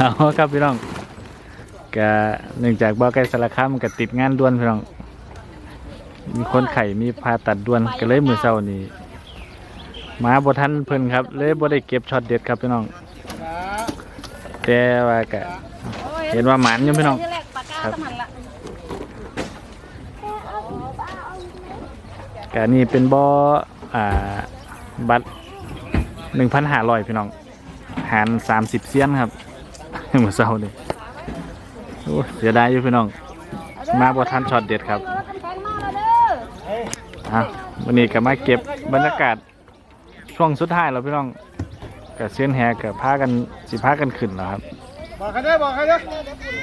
เอาครับพี่น้องก็เนื่องจากบ่อไก่สารคามมันก็ติดงานด่วนพี่น้อง มีคนไข้มีผ่าตัดด่วนก็เลยมือเช้านี้มาบ่ทันเพิ่นครับ เลยบ่ได้เก็บช็อตเด็ดครับพี่น้อง แต่ว่าก็เห็นว่าหมานอยู่พี่น้องที่แรกปากกาสมันละก็นี่เป็นบ่ออ่าบัตรหนึ่งพันห้าร้อยพี่น้องหารสามสิบเซียนครับ เมื่อเช้านี่โอ้ยเสียดายอยู่พี่น้อง มาบ่ทันช็อตเด็ดครับเออกันแพงมากเลยเด้ออะวันนี้ก็มาเก็บบรรยากาศช่วงสุดท้ายแล้วพี่น้องกับเส้นแหกับพากันสิพากันขึ้นแล้วครับบอกใครได้บอกใครได้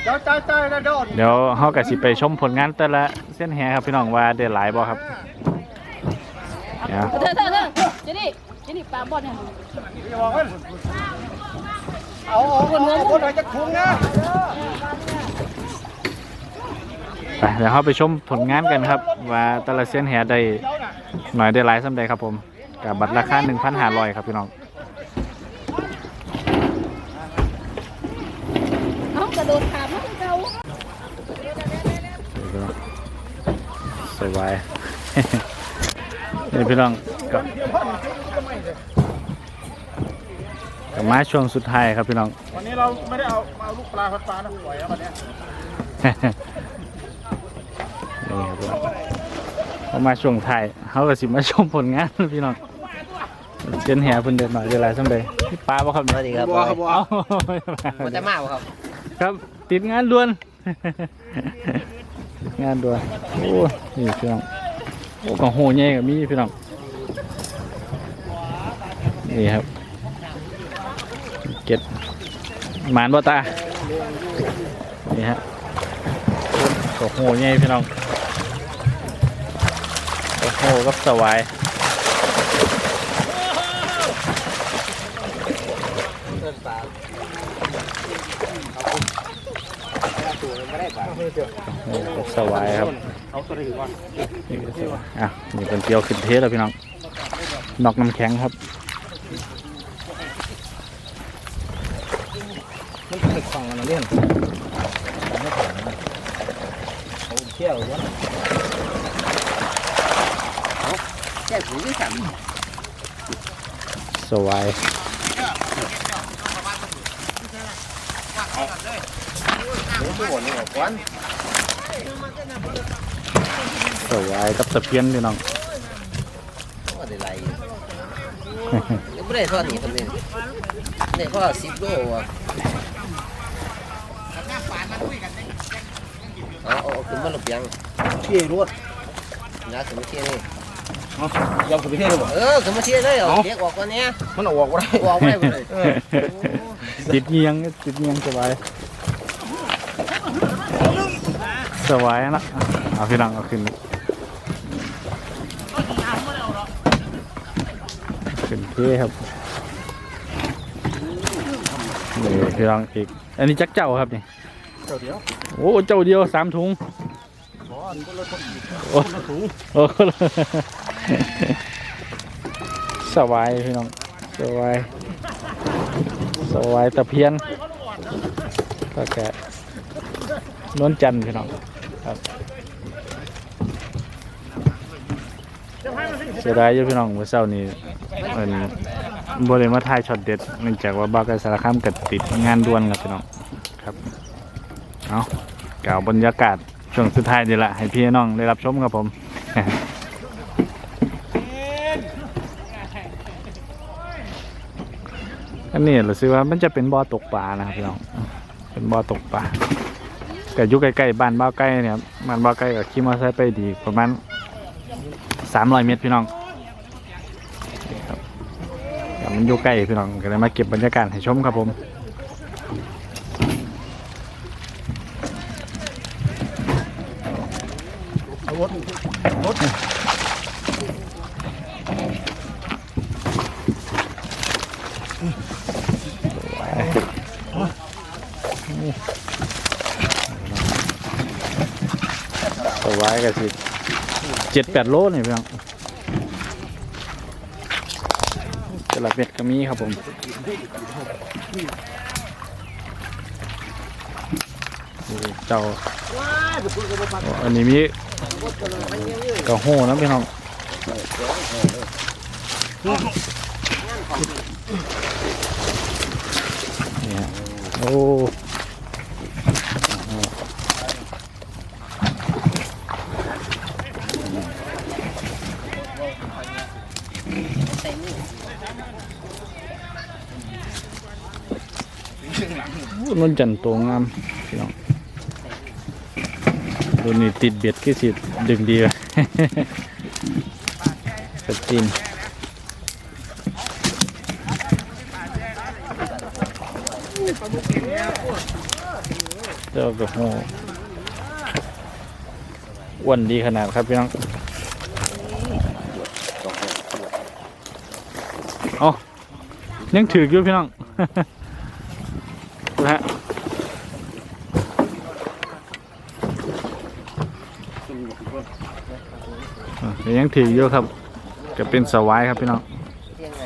เดี๋ยวใจใจนะโดนเดี๋ยวเฮาก็สิไปชมผลงานแต่ละเส้นแหครับพี่น้องว่าได้หลายบ่ครับเดี๋ยว เธอเธอเธอเจนี่เจนี่ปลาบอลเนี่ยอย่าบอกมันเอาเอาคนเอาคนหน่อยจะถุงนะไปเดี๋ยวเฮาไปชมผลงานกันครับ ว่าแต่ละเส้นแหได้หน่อยได้หลายส่ำใดครับผมกับบัตรราคา1,500ครับพี่น้องเอากระโดดขามเจ้าสบายนี่พี่น้อง ก็ก็มาช่วงสุดท้ายครับพี่น้อง วันนี้เราไม่ได้เอาเอาลูกปลาพัดปลานะปล่อยแล้ววันนี้นี่ครับพี่น้องเขามาช่วงท้ายเขาก็สิมาชมผลงานพี่น้องเจนแห่เพิ่นเดินหน่อยเวลาสำใดพี่ป้าบ่ครับสวัสดีครับบัวครับบัวเอ้ามันจะมากบ่ครับ ครับติดงานด่วน งานด่วนโอ้นี่พี่น้องโอ้ก็โหใหญ่ก็มีพี่น้อง นี่ครับเก็ดหมานบ่ตา นี่ฮะก็โหใหญ่พี่น้องโอ้โหกับสวายกับสวายครับเอาตัวนี้ก่อนนี่ก็สวายอะนี่เป็นเกียวขึ้นเทสแล้วพี่น้องนอกน้ำแข็งครับ มันเป็นของอะไรเรื่องเอาเที่ยววะแค่ผูกที่สั่นสวายสวายกับตะเพียนพี่น้องไม่ได้ทอดนี่คนนี้เนี่ยเขาสิบโลอะ เอาเอาขึ้นมาหลบยังเที่ยวรวดนะขึ้นมาเที่ยวนี่ยอมขึ้นไปเที่ยวเลยบ่เออขึ้นมาเที่ยวเลยเอาเด็กออกก่อนเนี่ยมันออกว่าไรออกไม่ได้เลยติดเงียงติดเงียงสวายสวายนะเอาพี่น้องเอาขึ้นขึ้นเท่ครับนี่พี่น้องอีกอันนี้จักเจ้าครับนี่เดี๋ยวเดี๋ยว โอ้เจ้าเดียวสามถุงขออันก็เลยคนโอ้ละถุงโอ้สวายพี่น้องสวายสวายตะเพียนก็แกะนวลจันทร์พี่น้องครับเสียดายอยู่พี่น้องเมื่อเช้านี้เอิ้นบริมาถ่ายช็อตเด็ดเนื่องจากว่าบ้าวไกสารคามกัดติดงานด่วนครับพี่น้องครับเอา ก่าวบรรยากาศช่วงสุดท้ายนี่แหละให้พี่น้องได้รับชมครับผมอันนี้รู้สึกว่ามันจะเป็นบ่อตกปลานะครับพี่น้องเป็นบ่อตกปลาแต่อยู่ใกล้ๆบ้านบ้าใกล้เนี่ยครับบ้านบ้าใกล้กับขี่มอเตอร์ไซค์ไปดีประมาณสามร้อยเมตรพี่น้องครับมันอยู่ใกล้พี่น้องก็เลยมาเก็บบรรยากาศให้ชมครับผม รถรถตัวไว้ก็สิเจ็ดแปดโลนี่พี่น้องจระเม็ดก็มีครับผมเจ้าอันนี้มี กระโหนะพี่น้องเนี่ยโอ้มือนจันทร์ตัวงามพี่น้อง ตัวนี้ติดเบ็ดคือสิดึงดีว่ะสจินเจ้ากระโหอ้วนดีขนาดครับพี่น้องเอายังถืออยู่พี่น้อง นะฮะ อะแต่ยังถืออยู่ครับจะเป็นสวายครับพี่น้องยังไง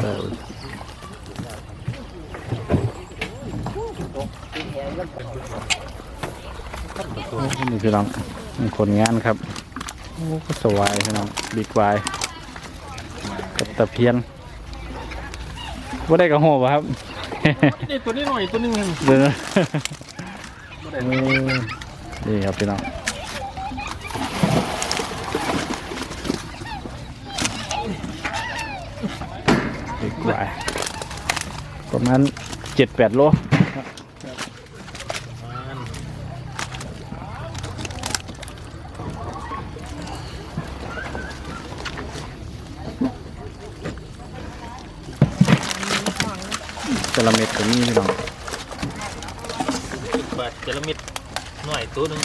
เออนี่ พี่น้องนี่ผลงานครับ โอ้ก็สวายพี่น้องบิ๊กวายกับตะเพียนว่าได้กระโหบครับนี่ตัวนี้หน่อยตัวนึงเดี๋ยวนะเออนี่ครับพี่น้องดีกว่าประมาณเจ็ดแปดโล จระเม็ดก็มีพี่น้องบาทจระมิดหน่อยตัวนึง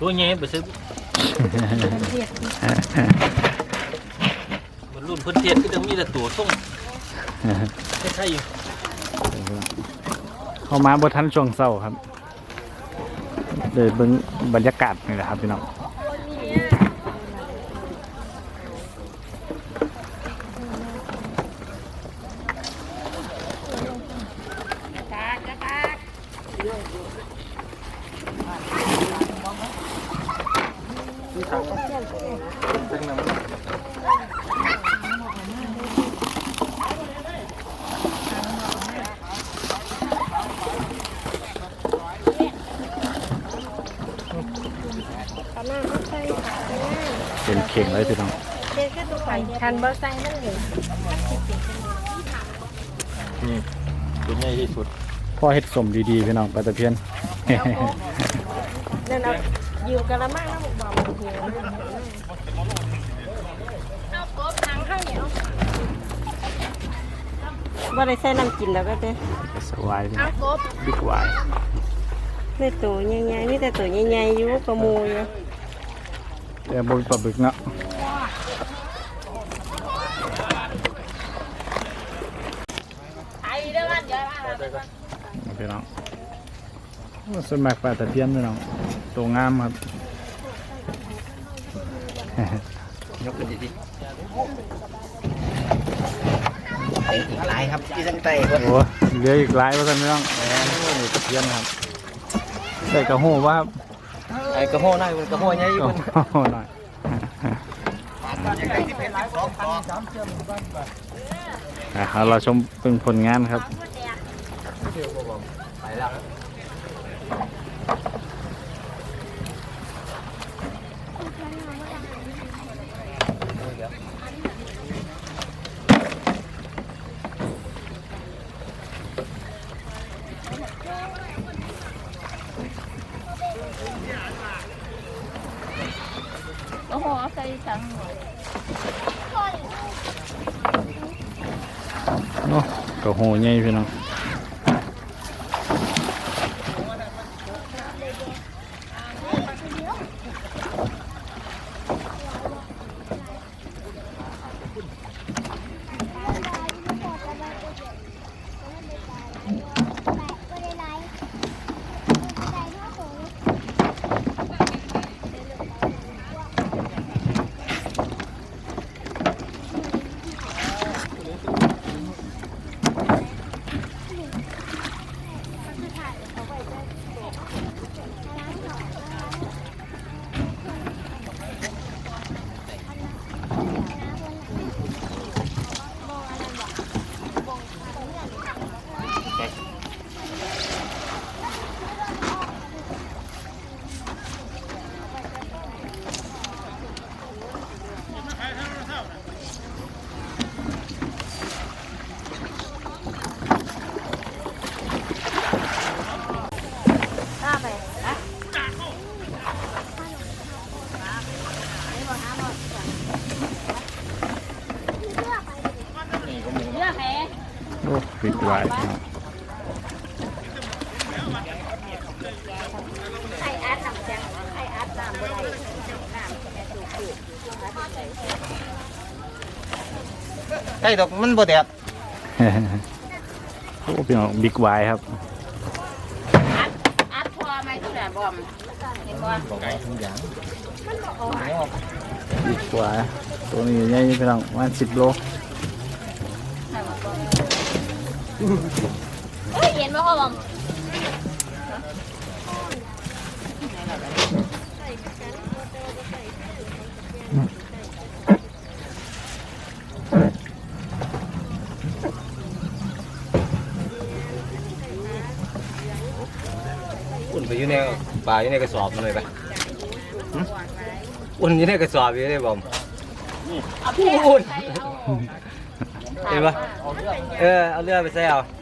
ตัวใหญ่ไปซื้อมันรุ่นเพื่อนเทียนก็ต้องมีแต่ตัวส่งไม่ใช่อยู่เข้ามาบนทันช่วงเศร้าครับเดินเบิ่งบรรยากาศนี่แหละครับพี่น้อง ตากจะตากั้งจังน้ำเป็นเข่งเลยพี่น้องคันบ่ใส่มันเลยนี่ตัวใหญ่ที่สุดพ่อเฮ็ดสมดีๆพี่น้องปลาตะเพียนนั่นเอา อยู่กะละมังแล้วบอกบอกหัวเอากบหนังข้าวเหนียวว่าได้ใส่น้ำกินแล้วก็เด้สวายพี่น้เอาองกบบิ๊กวายในตัวใหญ่ๆนี่แต่ตัวใหญ่ๆอยู่กระมูอยู่แต่บนปลาบึกเนาะไอ้เด้อบ้านเดี๋ยวมาพี่น้องโอ้ส่วนมากปลาตะเพียนพี่น้อง ตัวงามครับ ยกขึ้นดิอีกหลายครับที่ตั้งใจคนโอ้เหลืออีกหลายว่าซั่นพี่น้องแหมนี่ตะเพียนครับได้กระโหว่าครับไอ้กระโห้หน่อยมันกระโห้ใหญ่อยู่กมันระโหหน่อยอะเอาเราชมเป็นผลงานครับไปแล้ว โอ้โหเอาใส่ถังหน่อย โอ้กระโหใหญ่พี่น้อง ปิด ไว้พี่น้องไอ้อัดน้ำแข็งไอ้อัดน้ำบ่ได้น้ำแค่สูบสูบไอ้ดอกมันบ่แดดโอ้พี่น้องบิ๊กไวครับอัดอัดทัวไหมตัวแบบบอมเห็นบ่บิ๊กไวตัวนี้ใหญ่พี่น้องประมาณสิบโล เฮ้ยเห็นบ่พ่อบอมอุ่นไปอยู่ในปลาอยู่ในกระสอบมันเลยไปอุ่นอยู่ในกระสอบอยู่ในบ่อมเอาแค่ใส่เอา เห็นปะเออ เอาเรือไปใส่เอาเ